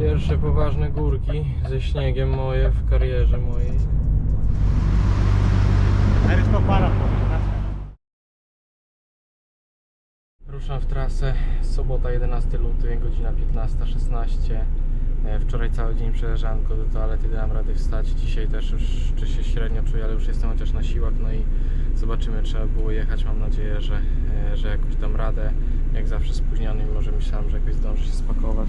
Pierwsze poważne górki ze śniegiem moje w karierze mojej. Para, Ruszam w trasę. Sobota 11 luty, godzina 15.16. E, Wczoraj cały dzień przeleżałem tylko do toalety, dałem radę wstać. Dzisiaj też już czy się średnio czuję, ale już jestem chociaż na siłach. No i zobaczymy, trzeba było jechać. Mam nadzieję, że, e, że jakoś dam radę. Jak zawsze spóźniony, mimo że myślałem, że jakoś zdążę się spakować.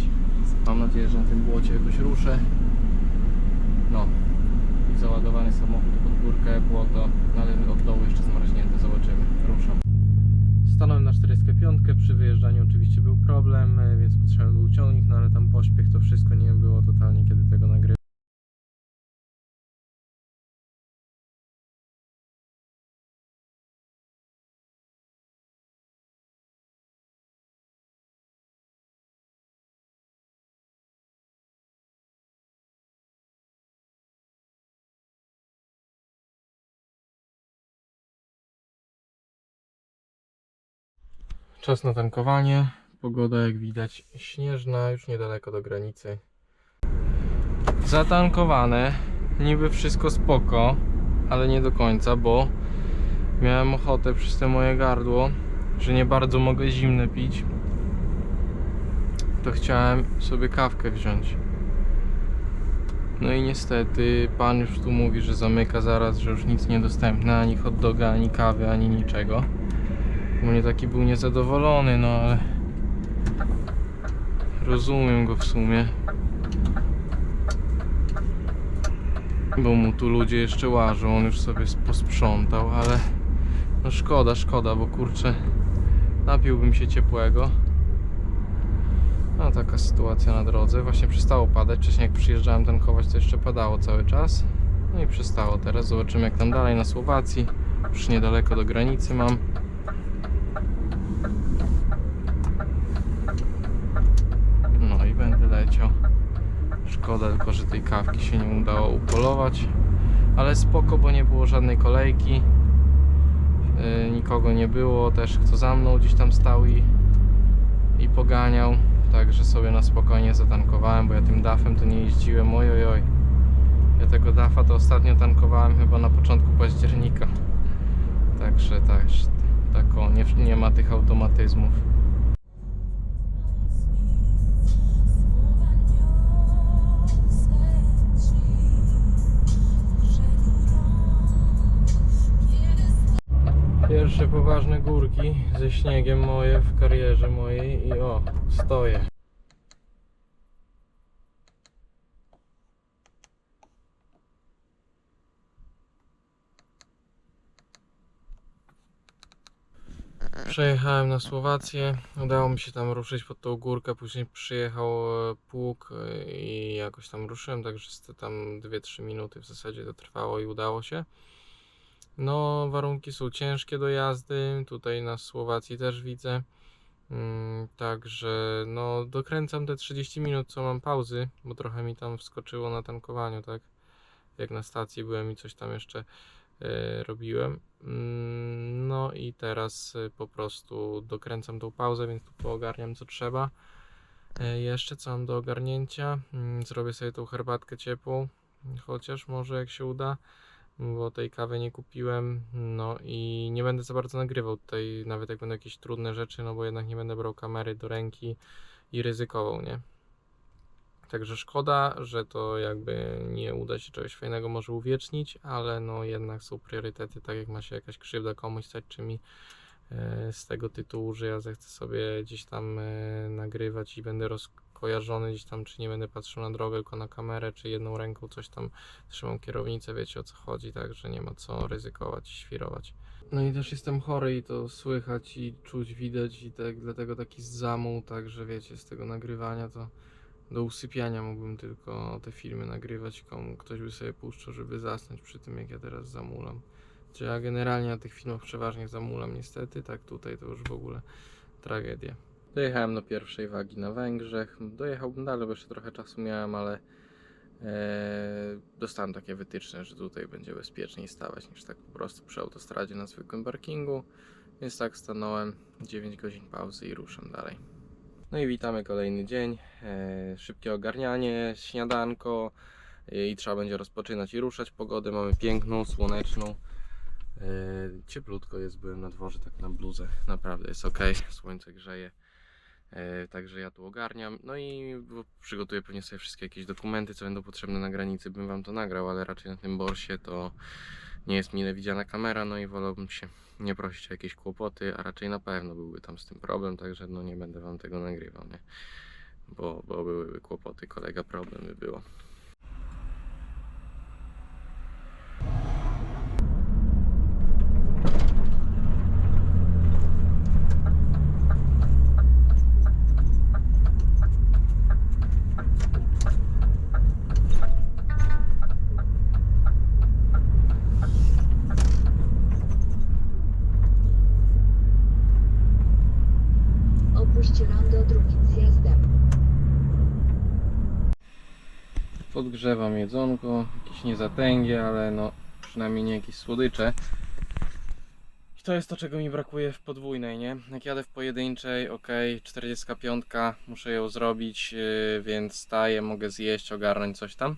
Mam nadzieję, że na tym błocie jakoś ruszę. No. I załadowany samochód pod górkę, błoto, ale od dołu jeszcze zmarznięte. Zobaczymy. Ruszam. Stanąłem na 45, przy wyjeżdżaniu oczywiście był problem, e, więc potrzebny był ciągnik, no ale tam pośpiech to wszystko nie było totalnie kiedy tego nagrywać. Czas na tankowanie. Pogoda jak widać śnieżna, już niedaleko do granicy. Zatankowane. Niby wszystko spoko, ale nie do końca, bo miałem ochotę przez te moje gardło, że nie bardzo mogę zimne pić. To chciałem sobie kawkę wziąć. No i niestety pan już tu mówi, że zamyka zaraz, że już nic niedostępne, ani hot doga, ani kawy, ani niczego. Mnie taki był niezadowolony, no ale rozumiem go w sumie. Bo mu tu ludzie jeszcze łażą, on już sobie posprzątał, ale no szkoda, szkoda, bo kurczę napiłbym się ciepłego. No taka sytuacja na drodze. Właśnie przestało padać. Wcześniej jak przyjeżdżałem tankować to jeszcze padało cały czas. No i przestało teraz. Zobaczymy jak tam dalej na Słowacji. Już niedaleko do granicy mam. No Szkoda tylko, że tej kawki się nie udało upolować. Ale spoko, bo nie było żadnej kolejki. Yy, nikogo nie było, też kto za mną gdzieś tam stał i, i poganiał. Także sobie na spokojnie zatankowałem, bo ja tym dafem to nie jeździłem. Oj, oj. Ja tego dafa to ostatnio tankowałem chyba na początku października. Także tak, tak o, nie, nie ma tych automatyzmów. Pierwsze poważne górki ze śniegiem moje w karierze mojej i o, stoję. Przejechałem na Słowację, udało mi się tam ruszyć pod tą górkę, później przyjechał e, pług e, i jakoś tam ruszyłem, także tam 2-3 minuty w zasadzie to trwało i udało się. No, warunki są ciężkie do jazdy. Tutaj na Słowacji też widzę. Mm, Także no, dokręcam te 30 minut, co mam pauzy, bo trochę mi tam wskoczyło na tankowaniu, tak? Jak na stacji byłem i coś tam jeszcze e, robiłem. Mm, No i teraz e, po prostu dokręcam tą pauzę, więc tu poogarniam co trzeba. E, Jeszcze co mam do ogarnięcia? Mm, Zrobię sobie tą herbatkę ciepłą, chociaż może jak się uda bo tej kawy nie kupiłem, no i nie będę za bardzo nagrywał tutaj, nawet jak będą jakieś trudne rzeczy, no bo jednak nie będę brał kamery do ręki i ryzykował, nie? Także szkoda, że to jakby nie uda się czegoś fajnego może uwiecznić, ale no jednak są priorytety, tak jak ma się jakaś krzywda komuś stać, czy mi e, z tego tytułu, że ja zechcę sobie gdzieś tam e, nagrywać i będę rozkojarzony gdzieś tam, czy nie będę patrzył na drogę, tylko na kamerę, czy jedną ręką coś tam trzymam kierownicę, wiecie o co chodzi, także nie ma co ryzykować i świrować. No i też jestem chory i to słychać i czuć, widać i tak, dlatego taki zamuł, także wiecie, z tego nagrywania to do usypiania mógłbym tylko te filmy nagrywać, komu ktoś by sobie puszczał, żeby zasnąć przy tym, jak ja teraz zamulam. Czy ja generalnie na tych filmach przeważnie zamulam niestety, tak tutaj to już w ogóle tragedia. Dojechałem do pierwszej wagi na Węgrzech. Dojechałbym dalej, bo jeszcze trochę czasu miałem, ale e, dostałem takie wytyczne, że tutaj będzie bezpieczniej stawać niż tak po prostu przy autostradzie na zwykłym parkingu. Więc tak stanąłem, 9 godzin pauzy i ruszam dalej. No i witamy kolejny dzień. E, szybkie ogarnianie, śniadanko e, i trzeba będzie rozpoczynać i ruszać. Pogodę mamy piękną, słoneczną. E, cieplutko jest, byłem na dworze tak na bluzę. Naprawdę jest ok, słońce grzeje. E, także ja tu ogarniam. No i przygotuję pewnie sobie wszystkie jakieś dokumenty, co będą potrzebne na granicy. Bym wam to nagrał, ale raczej na tym borsie to nie jest mile widziana kamera, no i wolałbym się nie prosić o jakieś kłopoty, a raczej na pewno byłby tam z tym problem, także no nie będę wam tego nagrywał, nie? Bo, bo byłyby kłopoty, kolega problem by było. Podgrzewam jedzonko, jakieś niezatęgie, ale no przynajmniej nie jakieś słodycze. I to jest to, czego mi brakuje w podwójnej, nie? Jak jadę w pojedynczej, ok, 45, muszę ją zrobić, yy, więc staję, mogę zjeść, ogarnąć coś tam.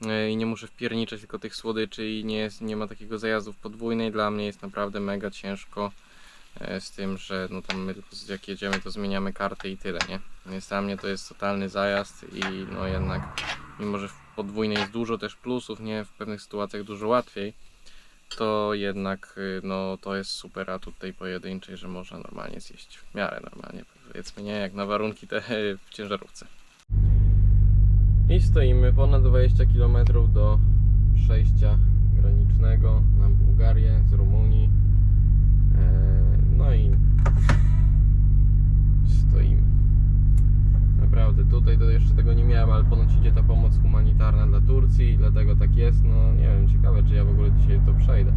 Yy, I nie muszę wpierniczać tylko tych słodyczy i nie, jest, nie ma takiego zajazdu w podwójnej. Dla mnie jest naprawdę mega ciężko z tym, że no tam my tylko jak jedziemy, to zmieniamy karty i tyle, nie? Więc dla mnie to jest totalny zajazd i no jednak mimo że w podwójnej jest dużo też plusów, nie w pewnych sytuacjach dużo łatwiej, to jednak y, no, to jest super atut tej pojedynczej, że można normalnie zjeść w miarę normalnie, powiedzmy nie jak na warunki te w ciężarówce. I stoimy ponad 20 km do przejścia granicznego na Bułgarię z Rumunii. E, No i stoimy. Naprawdę, tutaj to jeszcze tego nie miałem, ale ponoć idzie ta pomoc humanitarna dla Turcji, dlatego tak jest. No nie wiem, ciekawe czy ja w ogóle dzisiaj to przejdę.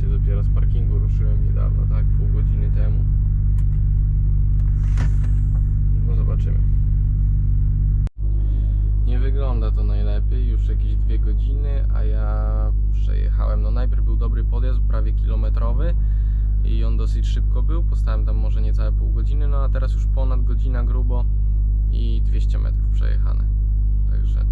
Czy dopiero z parkingu ruszyłem niedawno, tak? Pół godziny temu. No zobaczymy. Nie wygląda to najlepiej, już jakieś dwie godziny, a ja przejechałem. No najpierw był dobry podjazd, prawie kilometrowy i on dosyć szybko był. Postałem tam może niecałe pół godziny, no a teraz już ponad godzina grubo i 200 metrów przejechane. Także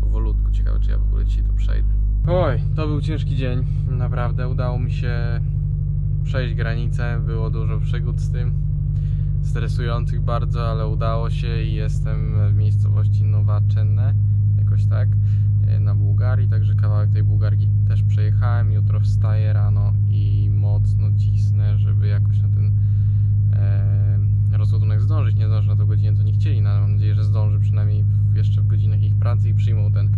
powolutku. Ciekawe, czy ja w ogóle dzisiaj to przejdę. Oj, to był ciężki dzień. Naprawdę udało mi się przejść granicę. Było dużo przygód z tym. Stresujących bardzo, ale udało się i jestem w miejscowości Nowaczenne, jakoś tak, na Bułgarii. Także kawałek tej Bułgarki też przejechałem. Jutro wstaję rano i mocno cisnę, żeby jakoś na ten e, rozładunek zdążyć. Nie zdążę na to godzinę, co nie chcieli, no ale mam nadzieję, że zdąży przynajmniej jeszcze w godzinach ich pracy i przyjmą ten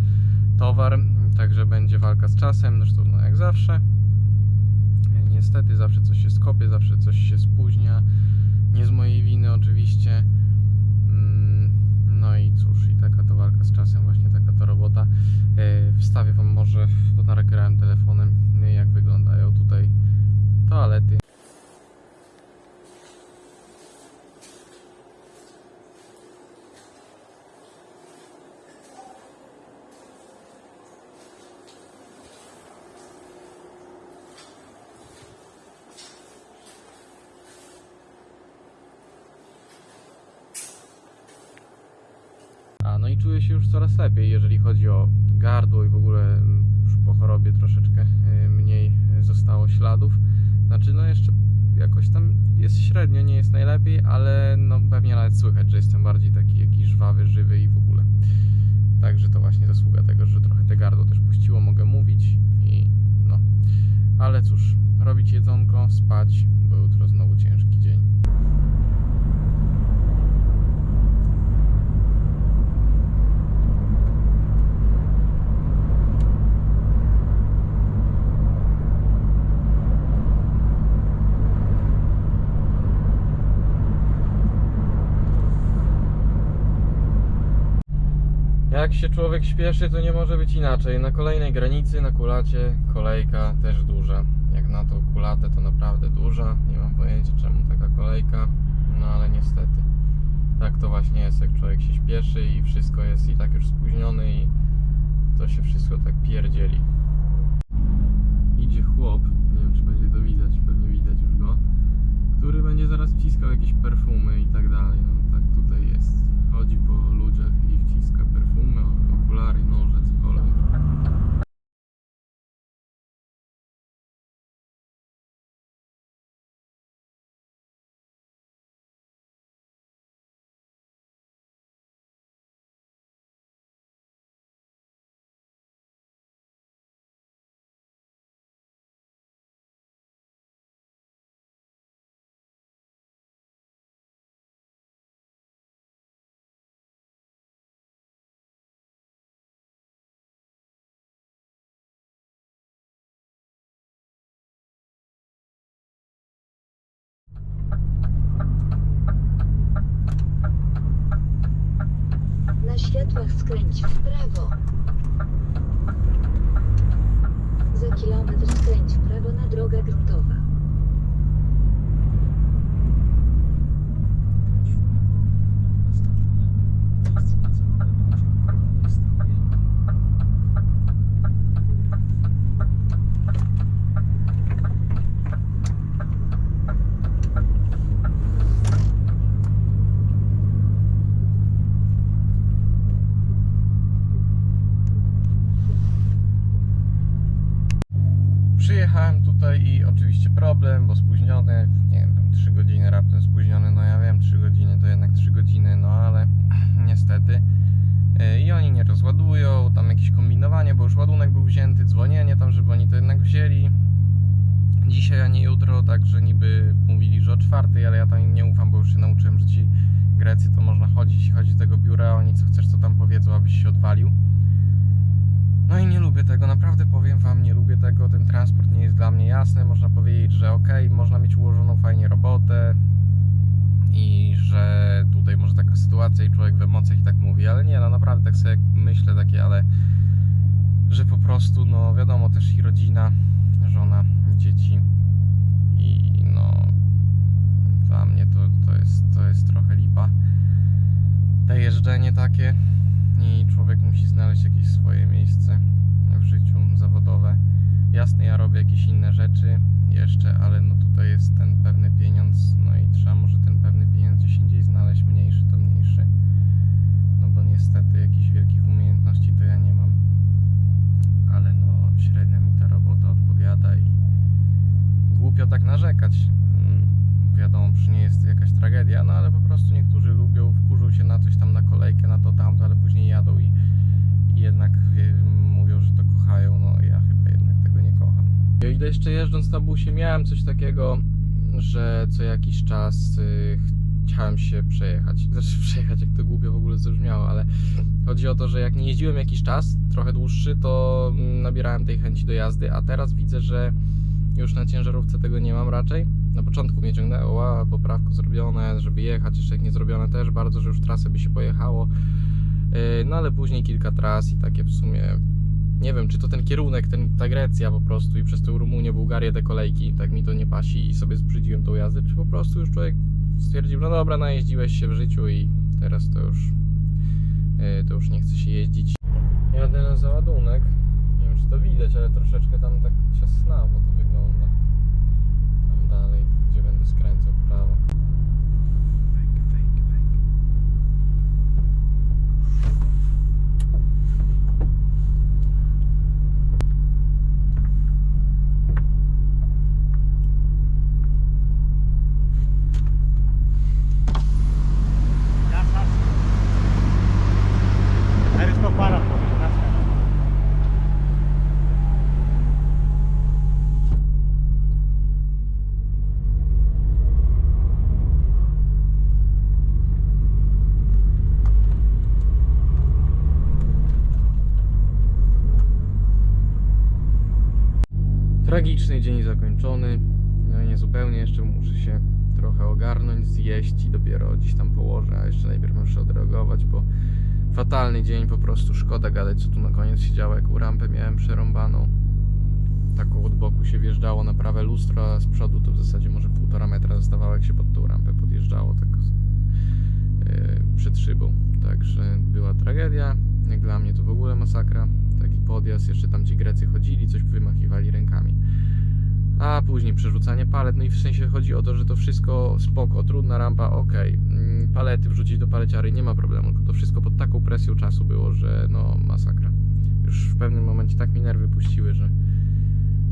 towar. Także będzie walka z czasem, zresztą no jak zawsze. E, Niestety zawsze coś się skopie, zawsze coś się spóźnia. Nie z mojej winy oczywiście. No i cóż, i taka to walka z czasem, właśnie taka to robota. E, Wstawię Wam może, bo nagrałem telefonem, e, jak wyglądają tutaj toalety. A no i czuję się już coraz lepiej, jeżeli chodzi o gardło i w ogóle mm, już po chorobie troszeczkę y, mniej zostało śladów. Znaczy no jeszcze jakoś tam jest średnio, nie jest najlepiej, ale no pewnie nawet słychać, że jestem bardziej taki jakiś żwawy, żywy i w ogóle. Także to właśnie zasługa tego, że trochę te gardło też puściło, mogę mówić i no. Ale cóż, robić jedzonko, spać, bo jutro znowu ciężki dzień. Jak się człowiek śpieszy, to nie może być inaczej. Na kolejnej granicy, na kulacie, kolejka też duża. Jak na to kulatę, to naprawdę duża. Nie mam pojęcia czemu taka kolejka, no ale niestety. Tak to właśnie jest, jak człowiek się śpieszy i wszystko jest i tak już spóźnione i to się wszystko tak pierdzieli. Idzie chłop, nie wiem czy będzie to widać, pewnie widać już go, który będzie zaraz wciskał jakieś perfumy i tak dalej. No tak tutaj jest. Chodzi po ludziach i wciska perfumy, okulary, noże, cokolwiek. Światłach skręć w prawo. Za kilometr skręć w prawo na droga gruntowa. Wzięty, dzwonienie tam, żeby oni to jednak wzięli. Dzisiaj, a nie jutro, także niby mówili, że o czwartej, ale ja tam im nie ufam, bo już się nauczyłem, że ci Grecy to można chodzić, chodzić do tego biura, oni co chcesz, to tam powiedzą, abyś się odwalił. No i nie lubię tego, naprawdę powiem Wam, nie lubię tego. Ten transport nie jest dla mnie jasny. Można powiedzieć, że ok, można mieć ułożoną fajnie robotę i że tutaj może taka sytuacja i człowiek w emocjach i tak mówi, ale nie, no naprawdę tak sobie myślę takie, ale że po prostu, no wiadomo, też i rodzina, żona, dzieci i no dla mnie to, to, jest, to jest trochę lipa. Te jeżdżenie takie i człowiek musi znaleźć jakieś swoje miejsce w życiu zawodowe. Jasne, ja robię jakieś inne rzeczy jeszcze, ale no tutaj jest ten pewny pieniądz, no i trzeba narzekać. Mm, Wiadomo, że nie jest jakaś tragedia, no ale po prostu niektórzy lubią, wkurzą się na coś tam na kolejkę, na to tamto, ale później jadą i, i jednak wie, mówią, że to kochają, no ja chyba jednak tego nie kocham. Ja ile jeszcze jeżdżąc na busie miałem coś takiego, że co jakiś czas y, chciałem się przejechać. Znaczy przejechać, jak to głupio w ogóle zabrzmiało, ale chodzi o to, że jak nie jeździłem jakiś czas, trochę dłuższy, to mm, nabierałem tej chęci do jazdy, a teraz widzę, że już na ciężarówce tego nie mam raczej. Na początku mnie ciągnęło, a poprawko zrobione, żeby jechać, jeszcze jak nie zrobione też bardzo, że już trasę by się pojechało. Yy, No ale później kilka tras i takie w sumie nie wiem, czy to ten kierunek, ten, ta Grecja po prostu i przez tę Rumunię, Bułgarię te kolejki, tak mi to nie pasi i sobie zbrzydziłem tą jazdę, czy po prostu już człowiek stwierdził, no dobra, najeździłeś się w życiu i teraz to już yy, to już nie chce się jeździć. Jadę na załadunek. Nie wiem, czy to widać, ale troszeczkę tam tak ciasnawo to wygląda. Tam dalej, gdzie będę skręcał w prawo. Tragiczny dzień zakończony. No i nie zupełnie, jeszcze muszę się trochę ogarnąć, zjeść i dopiero gdzieś tam położę, a jeszcze najpierw muszę odreagować, bo fatalny dzień, po prostu szkoda gadać, co tu na koniec się działo, jaką rampę miałem przerąbaną. Taką od boku się wjeżdżało na prawe lustro, a z przodu to w zasadzie może półtora metra zostawało, jak się pod tą rampę podjeżdżało, tak yy, przed szybą. Także była tragedia. Jak dla mnie to w ogóle masakra. Taki podjazd, jeszcze tam ci Grecy chodzili, coś wymachiwali rękami. A później przerzucanie palet. No i w sensie chodzi o to, że to wszystko spoko, trudna rampa, ok. Palety wrzucić do paleciary, nie ma problemu, tylko to wszystko pod taką presją czasu było, że no masakra. Już w pewnym momencie tak mi nerwy puściły, że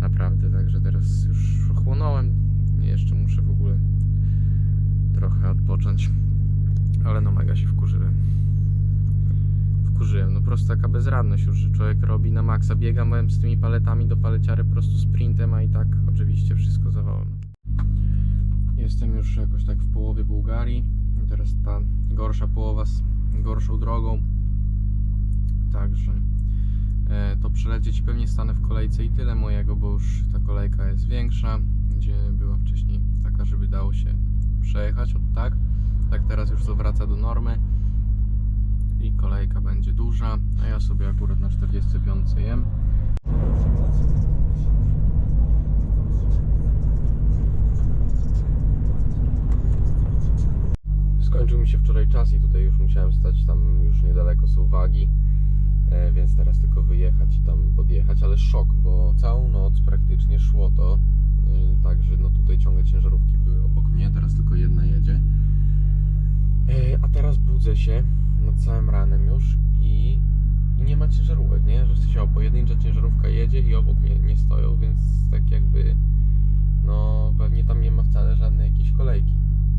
naprawdę, także teraz już ochłonąłem. Jeszcze muszę w ogóle trochę odpocząć. Ale no mega się wkurzyłem. Prostu taka bezradność już, że człowiek robi na maksa. Biegam z tymi paletami do paleciary po prostu sprintem, a i tak oczywiście wszystko zawałem. Jestem już jakoś tak w połowie Bułgarii. Teraz ta gorsza połowa z gorszą drogą. Także e, to przelecieć i pewnie stanę w kolejce i tyle mojego, bo już ta kolejka jest większa, gdzie była wcześniej taka, żeby dało się przejechać od tak. Tak teraz już to wraca do normy i kolejka będzie duża, a ja sobie akurat na 45 jem. Skończył mi się wczoraj czas i tutaj już musiałem stać, tam już niedaleko są wagi, e, więc teraz tylko wyjechać i tam podjechać, ale szok, bo całą noc praktycznie szło to, e, także no tutaj ciągle ciężarówki były obok mnie, teraz tylko jedna jedzie. E, A teraz budzę się nad całym ranem już i, i nie ma ciężarówek, nie? Że w sensie pojedyncza ciężarówka jedzie i obok nie, nie stoją, więc tak jakby no pewnie tam nie ma wcale żadnej jakiejś kolejki.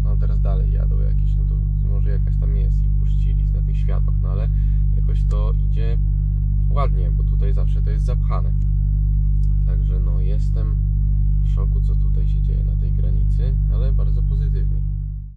No teraz dalej jadą jakieś, no to może jakaś tam jest i puścili na tych światłach, no ale jakoś to idzie ładnie, bo tutaj zawsze to jest zapchane. Także no jestem w szoku, co tutaj się dzieje na tej granicy, ale bardzo pozytywnie.